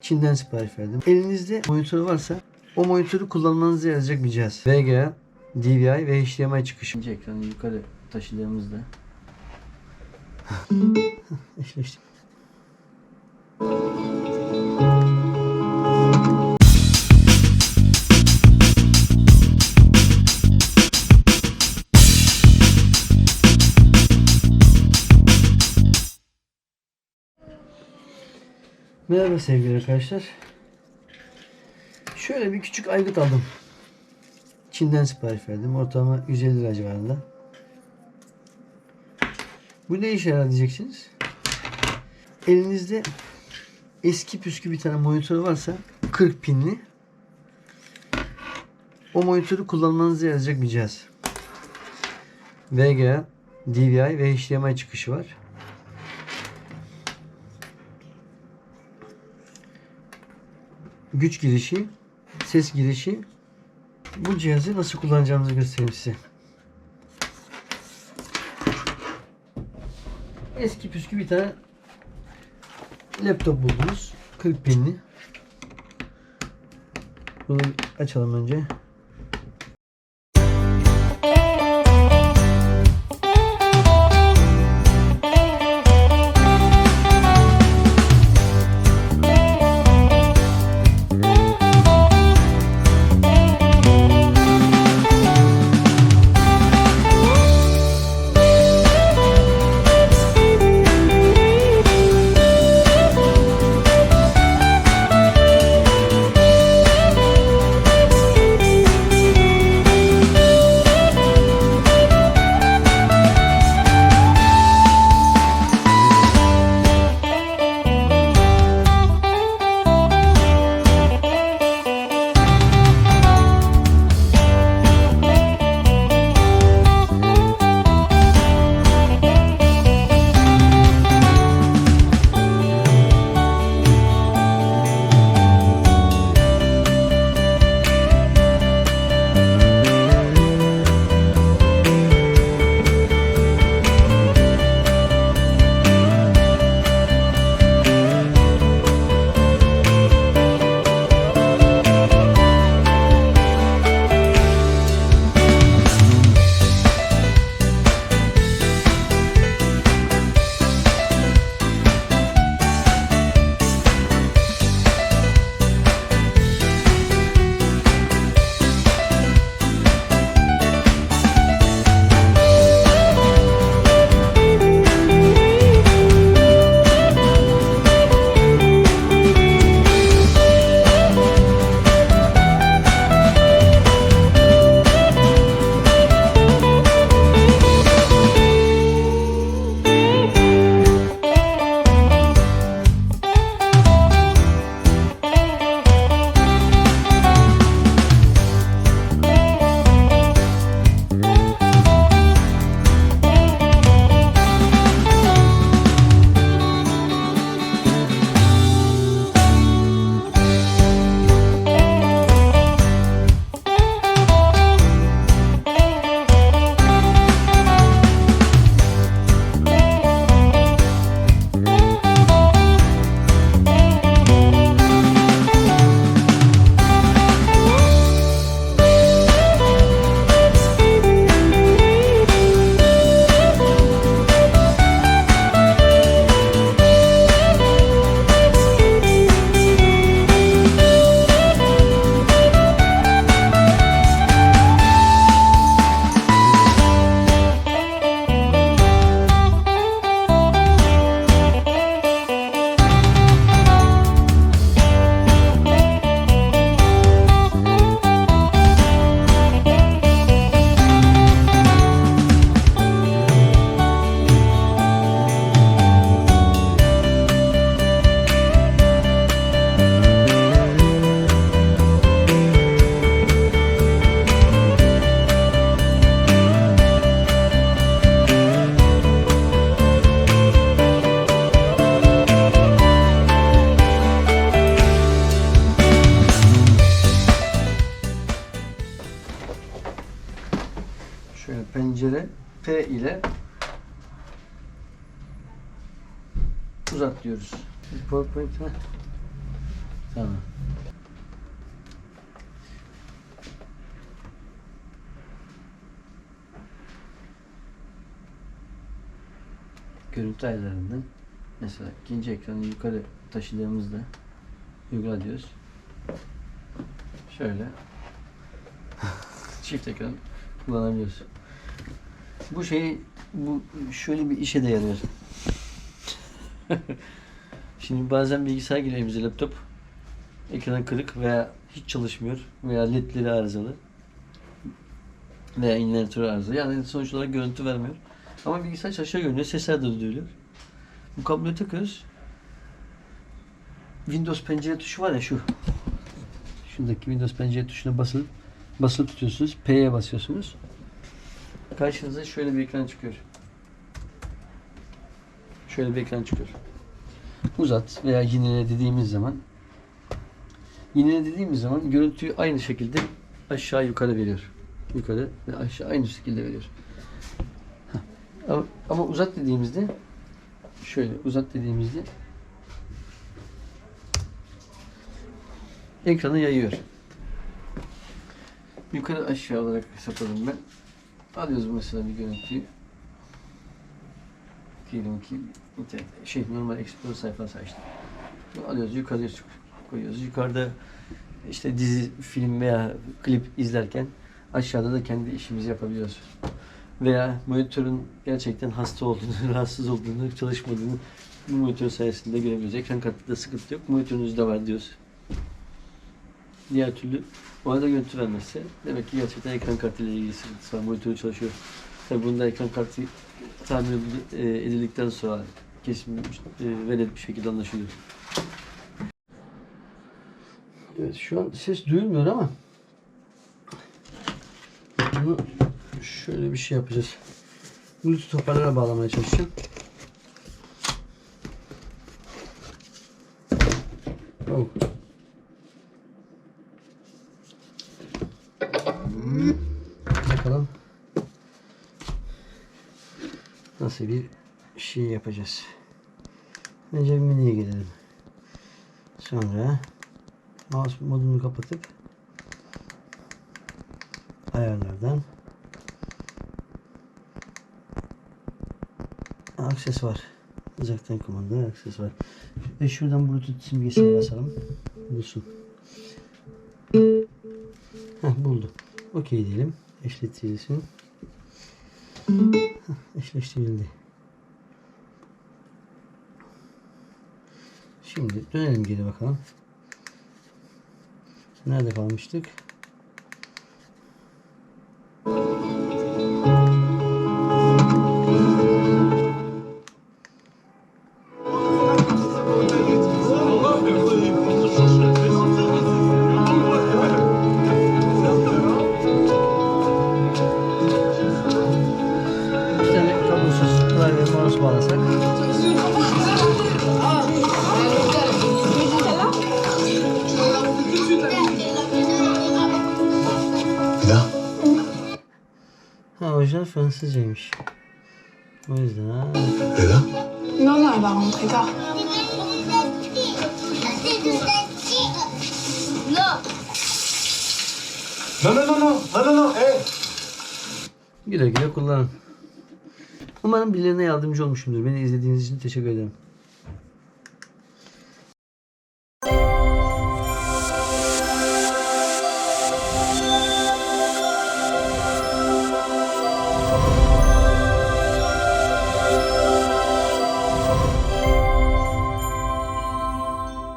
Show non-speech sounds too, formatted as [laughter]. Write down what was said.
Çin'den sipariş verdim. Elinizde monitör varsa o monitörü kullanmanızı yazacak bir cihaz. VGA, DVI ve HDMI çıkışı. İkinci ekranı yukarı taşıdığımızda [laughs] eşleştik. Merhaba sevgili arkadaşlar. Şöyle bir küçük aygıt aldım. Çin'den sipariş verdim. Ortalama 150 lira civarında. Bu ne işe yarar diyeceksiniz. Elinizde eski püskü bir tane monitör varsa 40 pinli o monitörü kullanmanızı yazacak bir cihaz. VGA, DVI ve HDMI çıkışı var. Güç girişi, ses girişi. Bu cihazı nasıl kullanacağımızı göstereyim size. Eski püskü bir tane laptop buldunuz. 40 pinli. Bunu açalım önce. Uzat diyoruz. PowerPoint'e Tamam. Görüntü ayarlarından mesela ikinci ekranı yukarı taşıdığımızda uygula diyoruz. Şöyle çift ekran kullanabiliyoruz. Bu şey bu şöyle bir işe de yarıyor. [laughs] Şimdi bazen bilgisayar geliyor elimize laptop. Ekranı kırık veya hiç çalışmıyor veya ledleri arızalı veya invertörü arızalı. Yani sonuç olarak görüntü vermiyor. Ama bilgisayar çalışıyor görünüyor. Sesler de duyuluyor. Bu kabloyu takıyoruz. Windows pencere tuşu var ya şu. Şuradaki Windows pencere tuşuna basılı basılı tutuyorsunuz. P'ye basıyorsunuz. Karşınıza şöyle bir ekran çıkıyor. Şöyle bir ekran çıkıyor. Uzat veya yinele dediğimiz zaman yinele dediğimiz zaman görüntüyü aynı şekilde aşağı yukarı veriyor. Yukarı ve aşağı aynı şekilde veriyor. Ama uzat dediğimizde şöyle uzat dediğimizde ekranı yayıyor. Yukarı aşağı olarak hesapladım ben. Alıyoruz mesela bir görüntüyü. Diyelim ki internet, şey normal Explorer sayfası açtım. Alıyoruz yukarıya koyuyoruz. Yukarıda işte dizi, film veya klip izlerken aşağıda da kendi işimizi yapabiliyoruz. Veya monitörün gerçekten hasta olduğunu, [laughs] rahatsız olduğunu, çalışmadığını bu monitör sayesinde görebiliyoruz. Ekran kartında sıkıntı yok. Monitörünüzde var diyoruz. Diğer türlü o arada görüntü vermezse demek ki gerçekten ekran kartıyla ilgili sıkıntısı var. Monitörü çalışıyor. Tabi bunda ekran kartı edil- e, edildikten sonra kesin e, ve net bir şekilde anlaşılıyor. Evet şu an ses duyulmuyor ama bunu şöyle bir şey yapacağız. Bluetooth hoparlöre bağlamaya çalışacağım. Oh. Bakalım nasıl bir şey yapacağız. Önce menüye gelelim. Sonra mouse modunu kapatıp ayarlardan aksesuar uzaktan kumanda aksesuar ve şuradan bluetooth simgesine basalım. Bulsun. Heh, buldu. Okey diyelim. Eşletilsin eşleştirildi şimdi dönelim geri bakalım. Nerede kalmıştık bağlasak. Ya. Ha orijinal Fransızcaymış. O yüzden ha. Eda. Maman elle va rentrer tard. Non, non, non, non, non, non, non, hey. Güle güle kullanın. Umarım birilerine yardımcı olmuşumdur. Beni izlediğiniz için teşekkür ederim.